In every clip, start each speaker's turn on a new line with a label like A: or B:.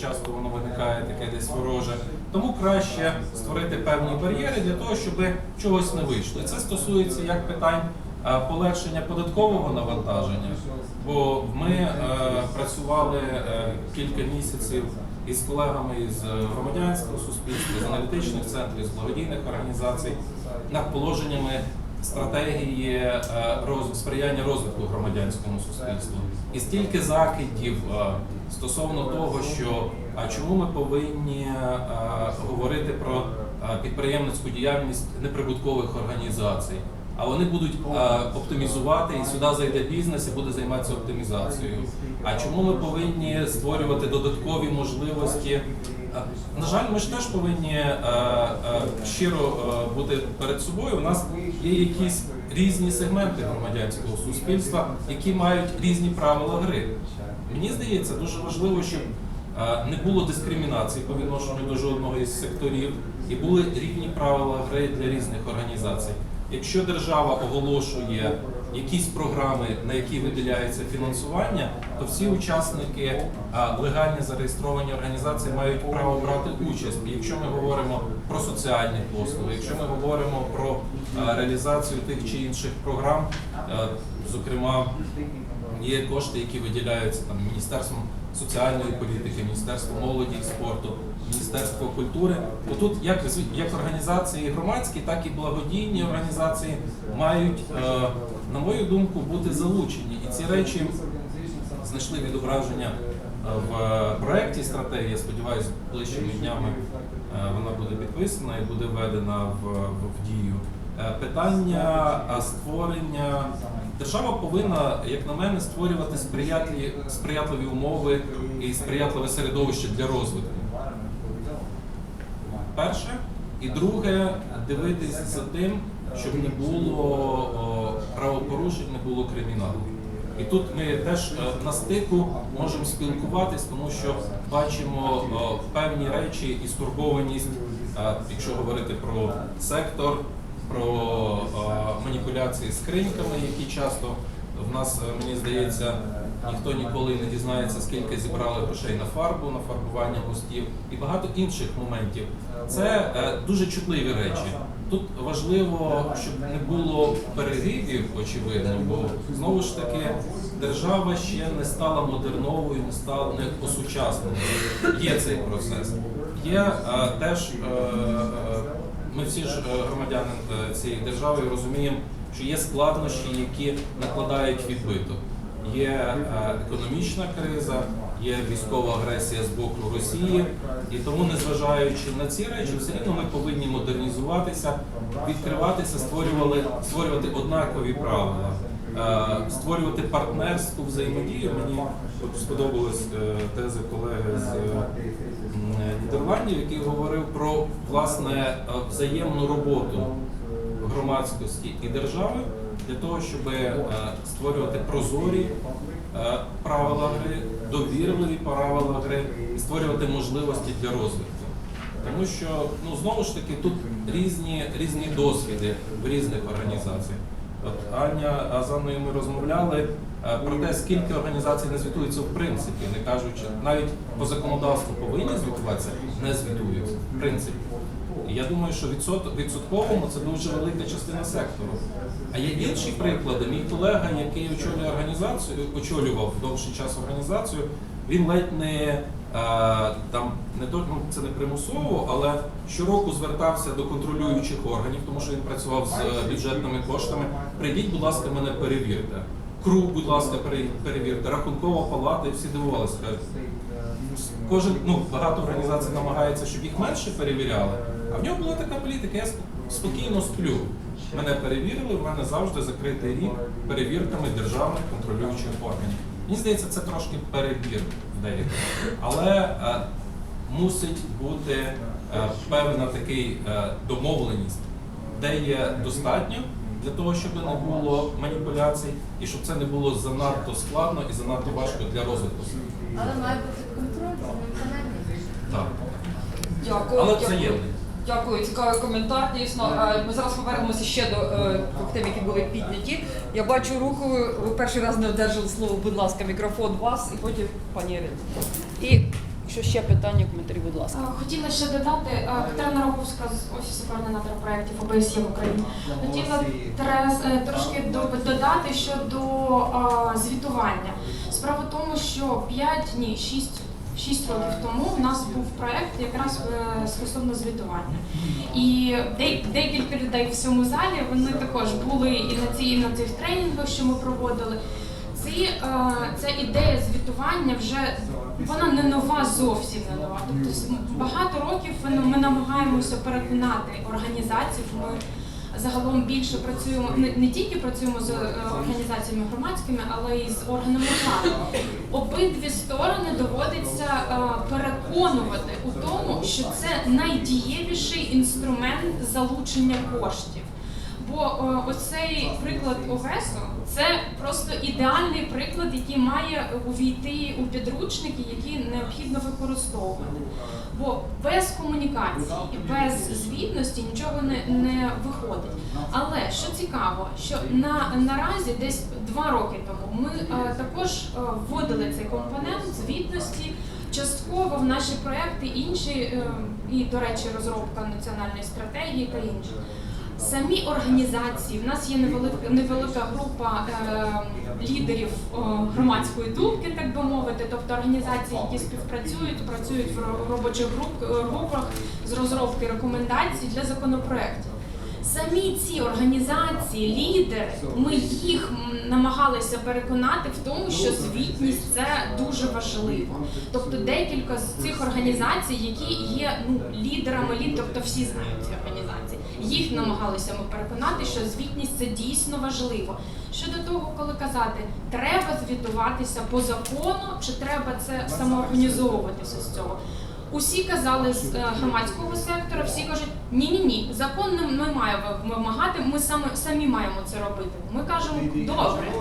A: часто воно виникає таке десь вороже. Тому краще створити певні бар'єри для того, щоб чогось не вийшло. Це стосується як питань е, полегшення податкового навантаження, бо ми е, працювали е, кілька місяців із колегами із е, громадянського суспільства, з аналітичних центрів, з благодійних організацій над положеннями стратегії е, роз- сприяння розвитку громадянському суспільству. І стільки закидів е, стосовно того, що а чому ми повинні е, говорити про підприємницьку діяльність неприбуткових організацій. А вони будуть е, оптимізувати, і сюди зайде бізнес і буде займатися оптимізацією. А чому ми повинні створювати додаткові можливості? На жаль, ми ж теж повинні е, е, щиро е, бути перед собою. У нас є якісь різні сегменти громадянського суспільства, які мають різні правила гри. Мені здається, дуже важливо, щоб е, не було дискримінації по відношенню до жодного із секторів і були рівні правила гри для різних організацій. Якщо держава оголошує якісь програми, на які виділяється фінансування, то всі учасники легальні зареєстровані організації мають право брати участь. І Якщо ми говоримо про соціальні послуги, якщо ми говоримо про реалізацію тих чи інших програм, зокрема є кошти, які виділяються там Міністерством соціальної політики, Міністерством молоді і спорту, Міністерство культури. То тут як як організації громадські, так і благодійні організації мають, на мою думку, бути залучені. І ці речі знайшли відображення е, в проєкті стратегії. Я сподіваюся, ближчими днями е, вона буде підписана і буде введена в, в, дію. Е, Питання е, створення держава повинна, як на мене, створювати сприятливі, сприятливі умови і сприятливе середовище для розвитку. Перше. І друге, дивитись за тим, щоб не було правопорушень, не було криміналу. І тут ми теж е, на стику можемо спілкуватись, тому що бачимо певні речі і стурбованість, е, якщо говорити про сектор, про е, маніпуляції з скриньками, які часто в нас, е, мені здається, ніхто ніколи не дізнається, скільки зібрали грошей на фарбу, на фарбування мостів і багато інших моментів. Це е, дуже чутливі речі. Тут важливо, щоб не було перегибів, очевидно, бо знову ж таки держава ще не стала модерновою, не стала не осучасненою. Є цей процес. Є е, теж е, е, ми всі ж громадяни цієї держави розуміємо, що є складнощі, які накладають відбиток. Є економічна криза, є військова агресія з боку Росії, і тому, незважаючи на ці речі, все рівно ми повинні модернізуватися, відкриватися, створювали створювати однакові правила, е, створювати партнерську взаємодію. Мені сподобалась е, тези колеги з е, Нідерландів, який говорив про власне взаємну роботу громадськості і держави для того, щоб створювати прозорі правила гри, довірливі правила гри і створювати можливості для розвитку. Тому що ну знову ж таки тут різні різні досвіди в різних організаціях. От Аня а з Анною ми розмовляли е, про те, скільки організацій не звітуються в принципі, не кажучи, навіть по законодавству повинні звітуватися, не звітуються в принципі. Я думаю, що відсот- відсотковому це дуже велика частина сектору. А є інші приклади. Мій колега, який очолює організацію, очолював довший час організацію, він ледь не е, там не то ну, це не примусово, але щороку звертався до контролюючих органів, тому що він працював з е, бюджетними коштами. Прийдіть, будь ласка, мене перевірте. Круг, будь ласка, перевірте, рахункова палата, і всі дивувалися. Кожен ну багато організацій намагається, щоб їх менше перевіряли. А в нього була така політика. Я спокійно сплю. Мене перевірили, в мене завжди закритий рік перевірками державних контролюючих органів. Мені здається, це трошки перебір в деяких. Але е, мусить бути е, певна такий е, домовленість, де є достатньо для того, щоб не було маніпуляцій, і щоб це не було занадто складно і занадто важко для розвитку.
B: Але має бути контроль за виконанням.
A: Так.
C: Дякую.
A: Але взаємний.
C: Дякую, цікавий коментар. Дійсно, ми зараз повернемося ще до е, тем, які були підняті. Я бачу руку. Ви перший раз не одержали слово. Будь ласка, мікрофон вас і потім пані Ірині. І Якщо ще питання, коментарі, будь ласка.
D: Е, Хотіла ще додати е, Катерина Роговська з офісу координатора проєктів ОБСЄ в Україні. Хотіла трошки до- додати щодо звітування. Справа в тому, що 5, ні, 6, 6 років тому в нас був проєкт якраз е, стосовно звітування. І декілька людей в цьому залі вони також були і на ці і на цих тренінгах, що ми проводили. Ці, е, ця ідея звітування вже вона не нова, зовсім не нова. Тобто багато років ми, намагаємося переконати організації. Ми загалом більше працюємо не, не тільки працюємо з е, організаціями громадськими, але й з органами влади. Обидві сторони доводиться е, переконувати у тому, що це найдієвіший інструмент залучення коштів. Бо е, оцей приклад ОВЕСу це просто ідеальний приклад, який має увійти у підручники, які необхідно використовувати. Бо без комунікації без звітності нічого не, не виходить. Але що цікаво, що на наразі десь два роки тому ми е, також е, вводили цей компонент звітності. Частково в наші проекти інші, е, і, до речі, розробка національної стратегії та інші. Самі організації, в нас є невелика, невелика група е, лідерів е, громадської думки, так би мовити, тобто організації, які співпрацюють, працюють в робочих груп, групах з розробки рекомендацій для законопроєктів. Самі ці організації, лідери, ми їх намагалися переконати в тому, що звітність це дуже важливо. Тобто декілька з цих організацій, які є ну лідерами лід, тобто всі знають ці організації. Їх намагалися ми переконати, що звітність це дійсно важливо. Щодо того, коли казати, треба звітуватися по закону, чи треба це самоорганізовуватися з цього. Усі казали з е, громадського сектора, всі кажуть, ні, ні, ні, закон не не має вимагати, ми саме самі маємо це робити. Ми кажемо, добре,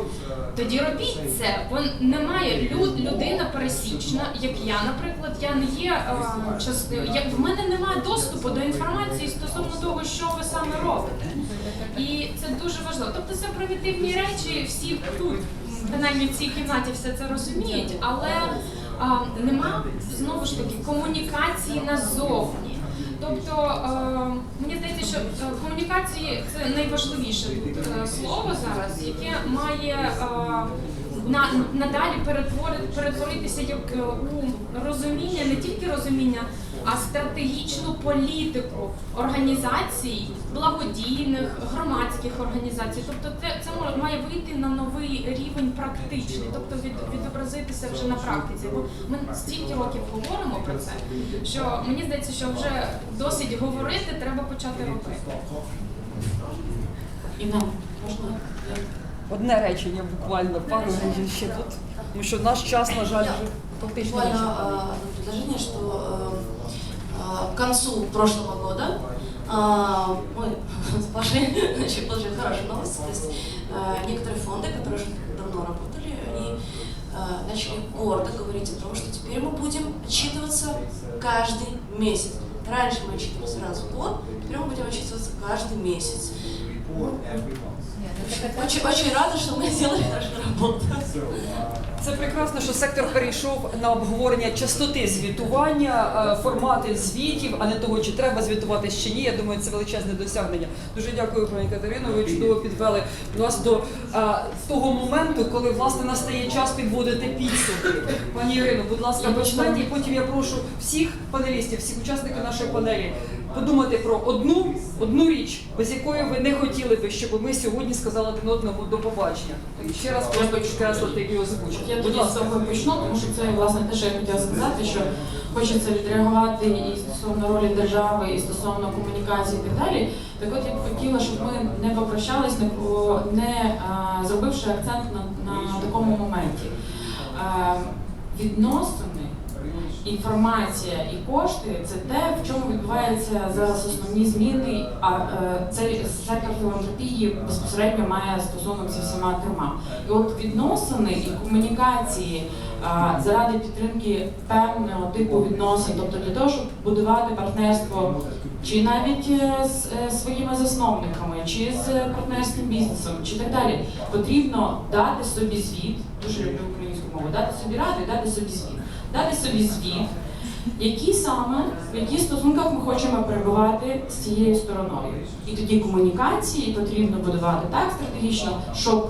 D: тоді робіть це, бо немає люд, людина пересічна, як я, наприклад, я не є е, частиною, як в мене немає доступу до інформації стосовно того, що ви саме робите. І це дуже важливо. Тобто це примітивні речі, всі тут, принаймні в цій кімнаті, все це розуміють, але нема знову ж таки комунікації назовні. Тобто е, мені здається, що е, комунікації це найважливіше е, слово зараз, яке має на, надалі перетворити, перетворитися як у розуміння, не тільки розуміння, а стратегічну політику організацій, благодійних, громадських організацій. Тобто це, це має вийти на новий рівень практичний, тобто від, відобразитися вже на практиці. Бо ми стільки років говоримо про це, що мені здається, що вже досить говорити, треба почати робити.
E: І нам можна
C: Одне речення, буквально пару речень ще тут. Тому що наш час, на жаль, вже фактично
E: буквально
C: вичерпаний.
E: э, к концу прошлого года э, мы с начали получить хорошую новость. То есть э, некоторые фонды, которые уже давно работали, они начали гордо говорить о том, что теперь мы будем отчитываться каждый месяц. Раньше мы отчитывались раз в год, теперь мы будем отчитываться каждый месяц. Очень, очень рада, что мы сделали нашу работу.
C: Це прекрасно, що сектор перейшов на обговорення частоти звітування, е, формати звітів, а не того, чи треба звітувати чи ні. Я думаю, це величезне досягнення. Дуже дякую, пані Катерино. Ви чудово підвели нас до е, того моменту, коли власне настає час підводити підсумки. Пані Ірино, будь ласка, почнете, і потім я прошу всіх панелістів, всіх учасників нашої панелі подумати про одну одну річ, без якої ви не хотіли би, щоб ми сьогодні сказали один одному до побачення. І ще раз просто підкреслити і озвучити.
D: Я тоді з того почну, тому що це власне те, що я хотіла сказати, що хочеться відреагувати і стосовно ролі держави, і стосовно комунікації і так далі. Так от я б хотіла, щоб ми не попрощались, не, не зробивши акцент на, на такому моменті. А, відносини, інформація і кошти це те, в чому відбуваються зараз основні зміни. А е, цей сектор філантропії безпосередньо має стосунок зі всіма трьома. І от відносини і комунікації заради підтримки певного типу відносин, тобто для того, щоб будувати партнерство чи навіть е, з е, своїми засновниками, чи з партнерським бізнесом, чи так далі, потрібно дати собі звіт, дуже люблю українську мову, дати собі раду і дати собі звіт. Дати собі звіт,
F: Які саме в яких стосунках ми хочемо перебувати з цією стороною? І тоді комунікації потрібно будувати так стратегічно, щоб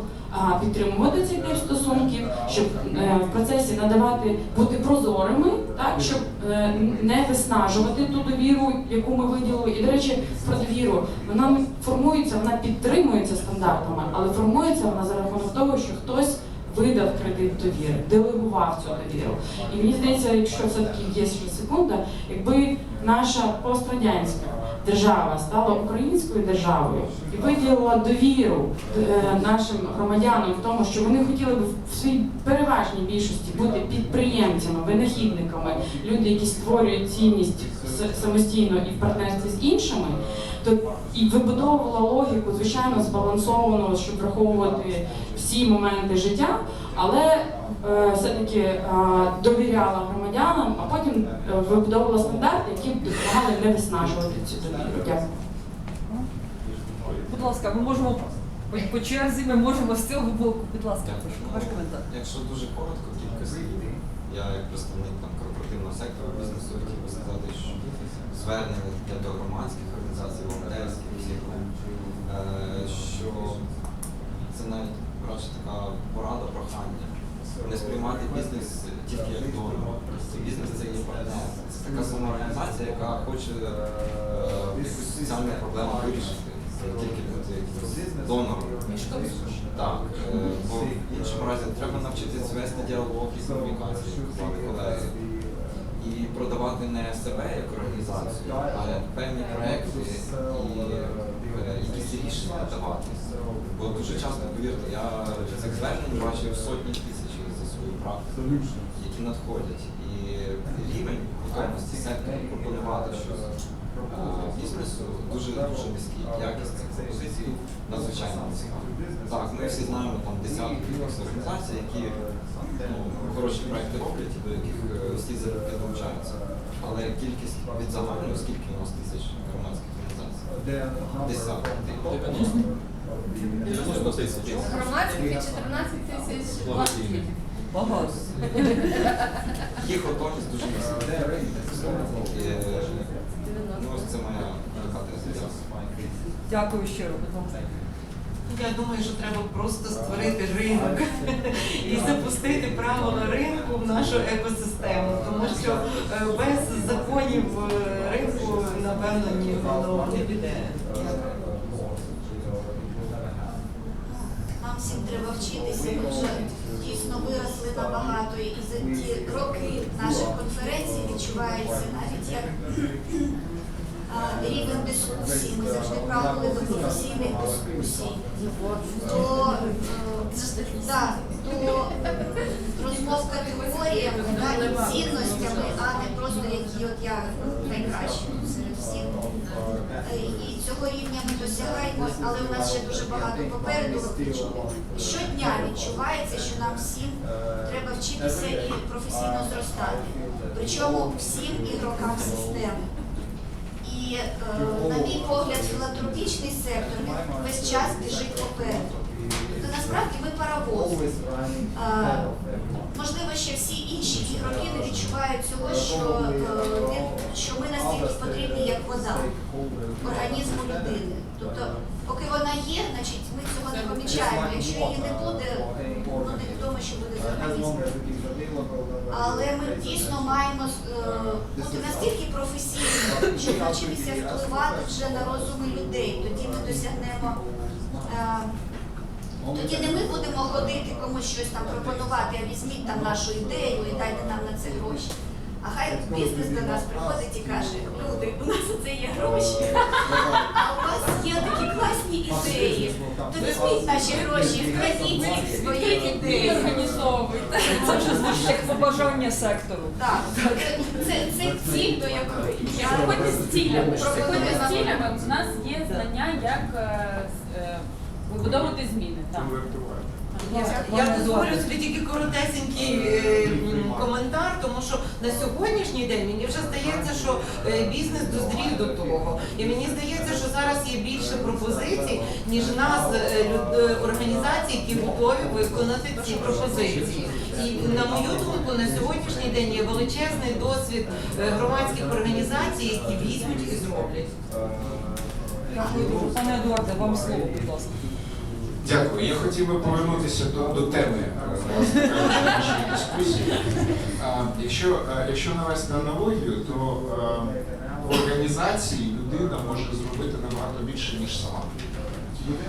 F: підтримувати цей тип стосунків, щоб е, в процесі надавати бути прозорими, так щоб е, не виснажувати ту довіру, яку ми виділили. І до речі, про довіру вона формується, вона підтримується стандартами, але формується вона за рахунок того, що хтось видав кредит довіри, делегував цю довіру. І мені здається, якщо все-таки є ще секунда, якби наша пострадянська держава стала українською державою і виділила довіру е, нашим громадянам в тому, що вони хотіли б в своїй переважній більшості бути підприємцями, винахідниками, люди, які створюють цінність самостійно і в партнерстві з іншими, і вибудовувала логіку, звичайно, збалансовану, щоб враховувати всі моменти життя, але е, все-таки е, довіряла громадянам, а потім е, вибудовувала стандарти, які б допомагали не виснажувати цю довіру. Дякую.
C: Будь ласка, ми можемо по, по черзі, ми можемо з цього боку. Будь ласка, прошу, ваш коментар.
G: Якщо дуже коротко, кілька слів, я як представник там корпоративного сектору бізнесу хотів би сказати, що звернення для до громадських організацій, волонтерських, всіх, е, що це навіть радше така порада, прохання. Не сприймати бізнес тільки як донор. Бізнес це є партнер. Це така сама організація, яка хоче е, якусь соціальну проблему вирішити. Тільки бути донором. Так, е, бо в іншому разі треба навчитися вести діалог і комунікацію, продавати не себе як організацію, а певні проекти і е, якісь рішення давати. Бо дуже часто, повірте, я цих звернень бачив сотні тисяч за свою практику, які надходять. І рівень готовності сектору пропонувати щось бізнесу дуже дуже низький. Якість цих пропозицій надзвичайно низька. Так, ми всі знаємо там десятки організацій, які ну, хороші проекти роблять до яких е, всі долучаються. Але кількість від загальної, скільки у нас тисяч громадських організацій? Десятки.
A: 90 тисяч.
B: Громадських і 14 тисяч.
C: Багато.
G: Їх готовність дуже низька. Ну, це моя така.
C: Дякую щиро, будь ласка.
H: Я думаю, що треба просто створити ринок і запустити правила ринку в нашу екосистему, тому що е, без законів е, ринку, напевно, ні воно не піде.
I: Нам всім треба вчитися. Ми вже дійсно виросли набагато, і за ті роки наших конференцій відчувається навіть як рівень дискусії. Ми завжди прагнули до професійних дискусій, до, е, да, до розмов категоріями і цінностями, а не просто які от я найкращі серед всіх. Е, І цього рівня ми досягаємо, але у нас ще дуже багато попереду. Щодня відчувається, що нам всім треба вчитися і професійно зростати. Причому всім ігрокам системи. І, е, на мій погляд, філантропічний сектор він весь час біжить попереду. Тобто насправді ми паровоз. Е, Можливо, ще всі інші ігроки не відчувають цього, що, е, що ми настільки потрібні, як вода організму людини. Тобто, поки вона є, значить ми цього не помічаємо. Якщо її не буде, ну невідомо, що буде з організмом. Але ми дійсно маємо е, бути настільки професійними, щоб навчитися впливати вже на розуми людей. Тоді ми досягнемо. Тоді не ми будемо ходити комусь щось там пропонувати, а візьміть там нашу ідею і дайте нам на це гроші. А хай бізнес до нас приходить і каже, люди, у нас оце є гроші, а у вас є такі класні ідеї. То візьміть наші гроші, вкрадіть їх свої ідеї.
B: організовуйте.
C: Це вже звучить як побажання сектору.
I: Так, це, це, це ціль, до якої я
B: Приходьте з цілями.
J: Приходьте з цілями. У нас є знання, як е, е, вибудовувати зміни. Так.
H: Я дозволю собі тільки коротесенький е, м, коментар, тому що на сьогоднішній день мені вже здається, що е, бізнес дозрів до того. І мені здається, що зараз є більше пропозицій, ніж нас е, люд- е, організацій, які готові виконати ці пропозиції. І на мою думку, на сьогоднішній день є величезний досвід е, громадських організацій, які візьмуть і зроблять.
C: Дякую дуже. Пане Едуарде, вам слово, будь ласка.
J: Дякую. Я хотів би повернутися до, до теми е, нашої дискусії. А, якщо, е, якщо навести аналогію, то е, в організації людина може зробити набагато більше, ніж сама.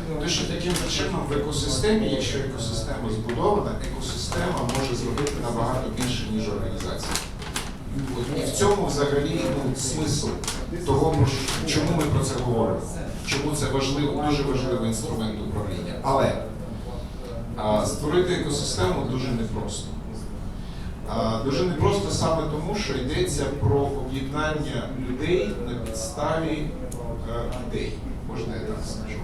J: Тому що таким чином в екосистемі, якщо екосистема збудована, екосистема може зробити набагато більше, ніж організація. І в цьому взагалі ну, смисл того, чому ми про це говоримо. Чому це важливо, дуже важливий інструмент управління. Але а, створити екосистему дуже непросто. А, дуже непросто саме тому, що йдеться про об'єднання людей на підставі е, ідей, можна я так скажу.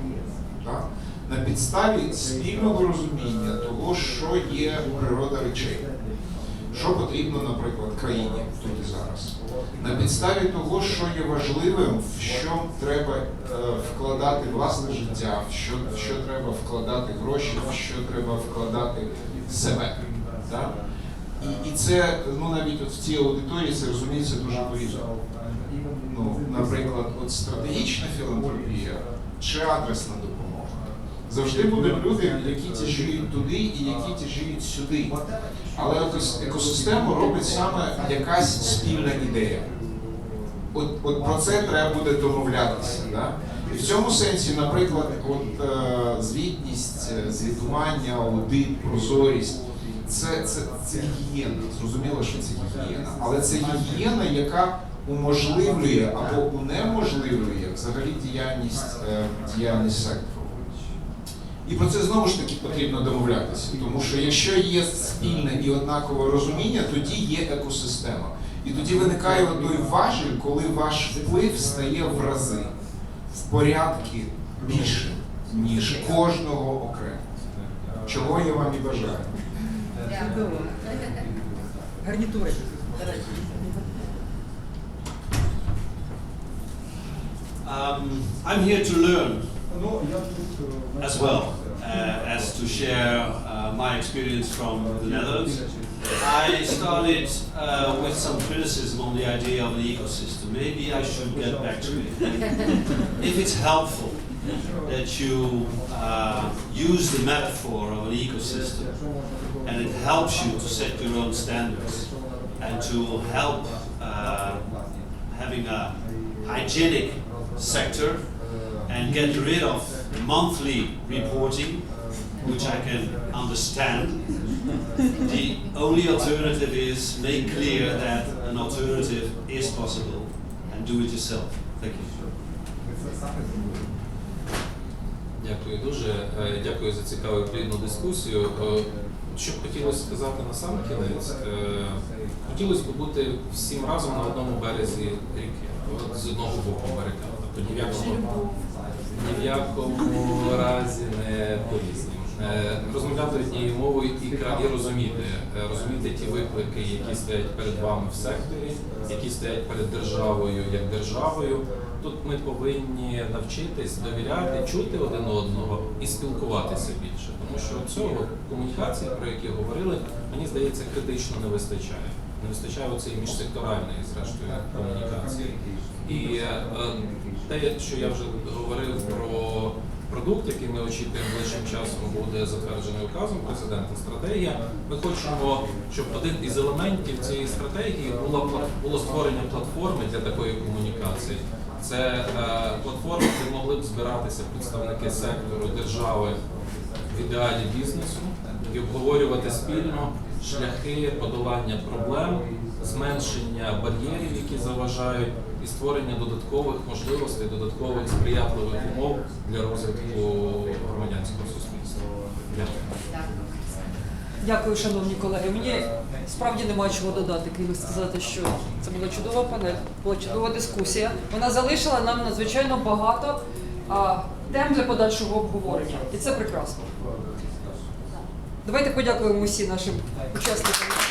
J: Так? На підставі спільного розуміння того, що є природа речей. Що потрібно, наприклад, країні тут і зараз? На підставі того, що є важливим, в що треба е, вкладати власне життя, в що, в що треба вкладати гроші, в що треба вкладати себе. Так? І, і це, ну навіть от в цій аудиторії це розуміється дуже по-різному. Ну, наприклад, от стратегічна філантропія чи адресна допомога. Завжди будуть люди, які тяжіють туди і які тяжіють сюди. Але екосистему робить саме якась спільна ідея. От, от про це треба буде домовлятися. Да? І в цьому сенсі, наприклад, от, е, звітність, е, звітування, аудит, прозорість це, це, це гігієна. Зрозуміло, що це гігієна. Але це гігієна, яка уможливлює або унеможливлює взагалі діяльність, е, діяльність сектору. І про це знову ж таки потрібно домовлятися, тому що якщо є спільне і однакове розуміння, тоді є екосистема. І тоді виникає той важіль, коли ваш вплив стає в рази, в порядки більше, ніж кожного окремо. Чого я вам і бажаю.
C: Гарнітури.
K: Um, I'm here to learn as well as to share uh, my experience from the Netherlands. I started uh, with some criticism on the idea of an ecosystem. Maybe I should get back to it. if it's helpful that you uh, use the metaphor of an ecosystem and it helps you to set your own standards and to help uh, having a hygienic sector and get rid of monthly reporting, which I can understand. The only alternative is make clear that an alternative is possible and do it yourself. Thank you.
A: Дякую дуже. Е, Дякую за цікаву плідну дискусію. Е, Що б хотілося сказати на сам кінець, е, хотілося б бути всім разом на одному березі ріки, з одного боку барикади. Тобто ні в якому, ні в якому разі не по-різному. Е, Розмовляти однією мовою і, і розуміти, е, розуміти ті виклики, які стоять перед вами в секторі, які стоять перед державою як державою. Тут ми повинні навчитись довіряти, чути один одного і спілкуватися більше. Тому що цього комунікації, про які говорили, мені здається, критично не вистачає. Не вистачає оцеї міжсекторальної, зрештою, комунікації. І е, те, що я вже говорив про продукт, який ми очікуємо ближчим часом, буде затверджений указом президента. Стратегія. Ми хочемо, щоб один із елементів цієї стратегії пла- було створення платформи для такої комунікації. Це е, платформа, де могли б збиратися представники сектору держави в ідеалі бізнесу і обговорювати спільно шляхи подолання проблем, зменшення бар'єрів, які заважають, і створення додаткових можливостей, додаткових сприятливих умов для розвитку громадянського суспільства. Дякую.
C: Дякую, шановні колеги. Мені справді немає чого додати, крім сказати, що це була чудова панель, була чудова дискусія. Вона залишила нам надзвичайно багато а, тем для подальшого обговорення, і це прекрасно. Давайте подякуємо усі нашим учасникам.